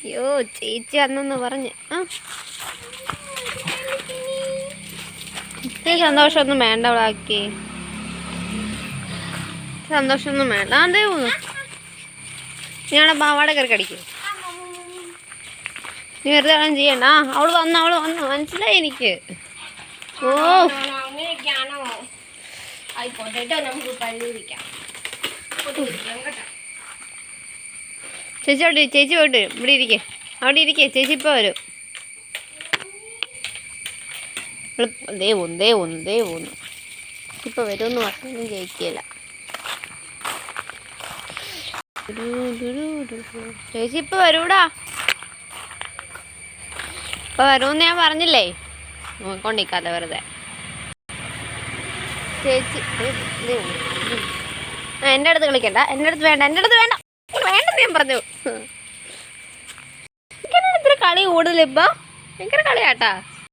അയ്യോ ചേച്ചി അന്നെന്ന് പറഞ്ഞ്. ആ. സന്തോഷമൊന്നും വേണ്ട അവളാക്കി സന്തോഷമൊന്നും വേണ്ട. അതേ പോകുന്നു ഞാടെ പാവാടെ കയറി കടിക്കും. നീ വെറുതെ അവൻ ചെയ്യണ്ട. ആ അവൾ വന്നു അവൾ വന്നു. മനസ്സിലായി എനിക്ക്? ഓ. അങ്ങനെയൊക്കെയാണോ? ആയിക്കോട്ടെ കേട്ടോ നമുക്ക് പള്ളി പരിഹരിക്കാം കേട്ടോ. ചേച്ചി അവിടെ ചേച്ചി പോയിട്ട് വരും. ഇവിടെ ഇരിക്കേ. അവിടെ ഇരിക്കേ. ചേച്ചി ഇപ്പൊ വരും. ദേ ഒന്ന് ദേ ഒന്ന് ദേ ഒന്ന് ഇപ്പൊ വരുമെന്ന് പറഞ്ഞൊന്നും ജയിക്കില്ല. ചേച്ചി ഇപ്പൊ വരൂടാ? ഇപ്പൊ വരുമെന്ന് ഞാൻ പറഞ്ഞില്ലേ? നോക്കൊണ്ടിരിക്കാതെ വെറുതെ. ചേച്ചി എന്റെ അടുത്ത് കളിക്കണ്ട. എന്റെ അടുത്ത് വേണ്ട എന്റെ അടുത്ത് വേണ്ട. ഞാൻ പറഞ്ഞു. എനിക്കെന്നാണ് ഇത്ര കളി കൂടുതൽ ഇപ്പൊ. ഭയങ്കര കളിയാട്ടാ.